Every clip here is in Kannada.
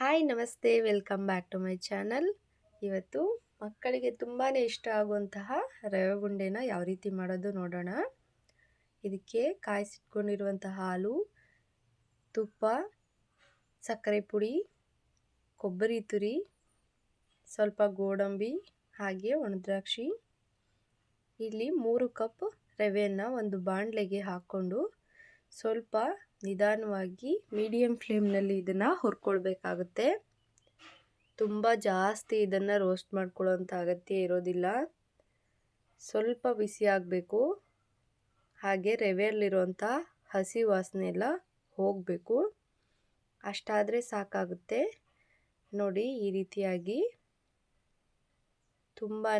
ಹಾಯ್ ನಮಸ್ತೆ, welcome back to my channel. ಇವತ್ತು ಮಕ್ಕಳಿಗೆ ತುಂಬಾ ಇಷ್ಟ ಆಗುವಂತಹ ರವೆ ಗುಂಡೆನ ಯಾವ ರೀತಿ ಮಾಡೋದು ನೋಡೋಣ. ಇದಕ್ಕೆ ಕಾಯಿಸಿಟ್ಕೊಂಡಿರುವಂತಹ ಹಾಲು, ತುಪ್ಪ, ಸಕ್ಕರೆ ಪುಡಿ, ಕೊಬ್ಬರಿ ತುರಿ, ಸ್ವಲ್ಪ ಗೋಡಂಬಿ, ಹಾಗೆ ಒಣದ್ರಾಕ್ಷಿ ಇಲ್ಲಿ ಮೂರು ಕಪ್ ರವೆಯನ್ನು ಒಂದು ಬಾಣಲೆಗೆ ಹಾಕ್ಕೊಂಡು ಸ್ವಲ್ಪ ನಿಧಾನವಾಗಿ ಮೀಡಿಯಮ್ ಫ್ಲೇಮ್ನಲ್ಲಿ ಇದನ್ನು ಹುರ್ಕೊಳ್ಬೇಕಾಗುತ್ತೆ. ತುಂಬ ಜಾಸ್ತಿ ಇದನ್ನು ರೋಸ್ಟ್ ಮಾಡ್ಕೊಳ್ಳೋಂಥ ಅಗತ್ಯ ಇರೋದಿಲ್ಲ. ಸ್ವಲ್ಪ ಬಿಸಿ ಆಗಬೇಕು. ಹಾಗೆ ರವೆಯಲ್ಲಿರುವಂಥ ಹಸಿ ವಾಸನೆ ಎಲ್ಲ ಹೋಗಬೇಕು. ಅಷ್ಟಾದರೆ ಸಾಕಾಗುತ್ತೆ. ನೋಡಿ ಈ ರೀತಿಯಾಗಿ ತುಂಬಾ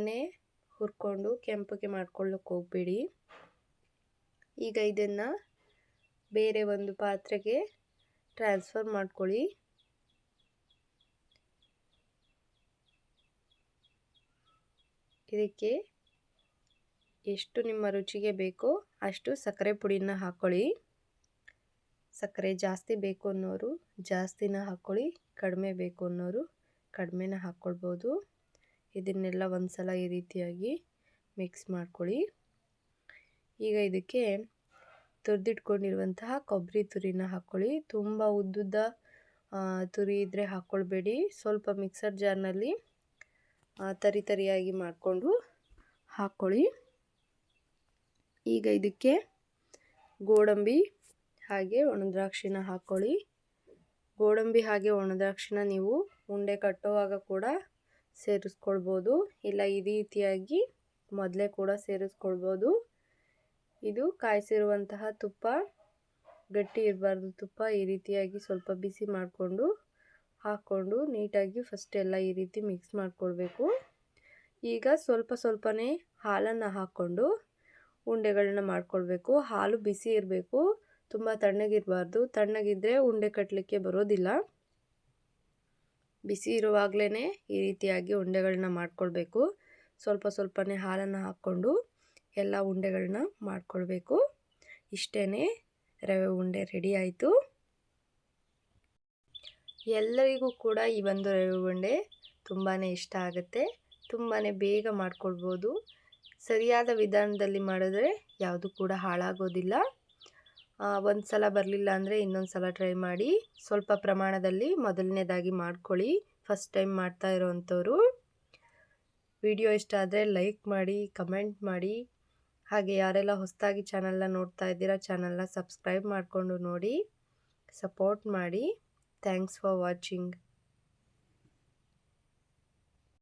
ಹುರ್ಕೊಂಡು ಕೆಂಪಗೆ ಮಾಡ್ಕೊಳ್ಳೋಕೆ ಹೋಗಬೇಡಿ. ಈಗ ಇದನ್ನು ಬೇರೆ ಒಂದು ಪಾತ್ರೆಗೆ ಟ್ರಾನ್ಸ್ಫರ್ ಮಾಡ್ಕೊಳ್ಳಿ. ಇದಕ್ಕೆ ಎಷ್ಟು ನಿಮ್ಮ ರುಚಿಗೆ ಬೇಕೋ ಅಷ್ಟು ಸಕ್ಕರೆ ಪುಡಿನ ಹಾಕ್ಕೊಳ್ಳಿ ಸಕ್ಕರೆ ಜಾಸ್ತಿ ಬೇಕು ಅನ್ನೋರು ಜಾಸ್ತಿನ ಹಾಕ್ಕೊಳ್ಳಿ ಕಡಿಮೆ ಬೇಕು ಅನ್ನೋರು ಕಡಿಮೆನ ಹಾಕ್ಕೊಳ್ಬೋದು ಇದನ್ನೆಲ್ಲ ಒಂದು ಸಲ ಈ ರೀತಿಯಾಗಿ ಮಿಕ್ಸ್ ಮಾಡ್ಕೊಳ್ಳಿ. ಈಗ ಇದಕ್ಕೆ ತುರಿದಿಟ್ಕೊಂಡಿರುವಂತಹ ಕೊಬ್ಬರಿ ತುರಿನ ಹಾಕ್ಕೊಳ್ಳಿ ತುಂಬ ಉದ್ದುದ್ದ ತುರಿ ಇದ್ದರೆ ಹಾಕ್ಕೊಳ್ಬೇಡಿ ಸ್ವಲ್ಪ ಮಿಕ್ಸರ್ ಜಾರ್ನಲ್ಲಿ ತರಿ ತರಿಯಾಗಿ ಮಾಡಿಕೊಂಡು ಹಾಕ್ಕೊಳ್ಳಿ ಈಗ ಇದಕ್ಕೆ ಗೋಡಂಬಿ ಹಾಗೆ ಒಣದ್ರಾಕ್ಷಿನ ಹಾಕ್ಕೊಳ್ಳಿ ಗೋಡಂಬಿ ಹಾಗೆ ಒಣದ್ರಾಕ್ಷಿನ ನೀವು ಉಂಡೆ ಕಟ್ಟುವಾಗ ಕೂಡ ಸೇರಿಸ್ಕೊಳ್ಬೋದು. ಇಲ್ಲ ಈ ರೀತಿಯಾಗಿ ಮೊದಲೇ ಕೂಡ ಸೇರಿಸ್ಕೊಳ್ಬೋದು. ಇದು ಕಾಯಿಸಿರುವಂತಹ ತುಪ್ಪ. ಗಟ್ಟಿ ಇರಬಾರ್ದು ತುಪ್ಪ ಈ ರೀತಿಯಾಗಿ ಸ್ವಲ್ಪ ಬಿಸಿ ಮಾಡಿಕೊಂಡು ಹಾಕ್ಕೊಂಡು ನೀಟಾಗಿ ಫಸ್ಟ್ ಎಲ್ಲ ಈ ರೀತಿ ಮಿಕ್ಸ್ ಮಾಡಿಕೊಳ್ಬೇಕು. ಈಗ ಸ್ವಲ್ಪ ಸ್ವಲ್ಪನೇ ಹಾಲನ್ನು ಹಾಕ್ಕೊಂಡು ಉಂಡೆಗಳನ್ನ ಮಾಡ್ಕೊಳ್ಬೇಕು. ಹಾಲು ಬಿಸಿ ಇರಬೇಕು. ತುಂಬ ತಣ್ಣಗಿರಬಾರ್ದು. ತಣ್ಣಗಿದ್ದರೆ ಉಂಡೆ ಕಟ್ಟಲಿಕ್ಕೆ ಬರೋದಿಲ್ಲ. ಬಿಸಿ ಇರುವಾಗಲೇ ಈ ರೀತಿಯಾಗಿ ಉಂಡೆಗಳನ್ನ ಮಾಡ್ಕೊಳ್ಬೇಕು. ಸ್ವಲ್ಪ ಸ್ವಲ್ಪನೇ ಹಾಲನ್ನು ಹಾಕ್ಕೊಂಡು ಎಲ್ಲ ಉಂಡೆಗಳನ್ನ ಮಾಡ್ಕೊಳ್ಬೇಕು. ಇಷ್ಟೇ ರವೆ ಉಂಡೆ ರೆಡಿ ಆಯಿತು. ಎಲ್ಲರಿಗೂ ಕೂಡ ಈ ಒಂದು ರವೆ ಉಂಡೆ ತುಂಬಾ ಇಷ್ಟ ಆಗುತ್ತೆ. ತುಂಬಾ ಬೇಗ ಮಾಡ್ಕೊಳ್ಬೋದು. ಸರಿಯಾದ ವಿಧಾನದಲ್ಲಿ ಮಾಡಿದ್ರೆ ಯಾವುದು ಕೂಡ ಹಾಳಾಗೋದಿಲ್ಲ. ಒಂದು ಸಲ ಬರಲಿಲ್ಲ ಅಂದರೆ ಇನ್ನೊಂದು ಸಲ ಟ್ರೈ ಮಾಡಿ. ಸ್ವಲ್ಪ ಪ್ರಮಾಣದಲ್ಲಿ ಮೊದಲನೇದಾಗಿ ಮಾಡ್ಕೊಳ್ಳಿ. ಫಸ್ಟ್ ಟೈಮ್ ಮಾಡ್ತಾ ಇರೋವಂಥವ್ರು ವಿಡಿಯೋ ಇಷ್ಟ ಆದರೆ ಲೈಕ್ ಮಾಡಿ ಕಮೆಂಟ್ ಮಾಡಿ. ಹಾಗೆ ಯಾರೆಲ್ಲ ಹೊಸದಾಗಿ ಚಾನಲ್ನ ನೋಡ್ತಾ ಇದ್ದೀರಾ, ಚಾನಲ್ನ ಸಬ್ಸ್ಕ್ರೈಬ್ ಮಾಡಿಕೊಂಡು ನೋಡಿ, ಸಪೋರ್ಟ್ ಮಾಡಿ. Thanks for watching.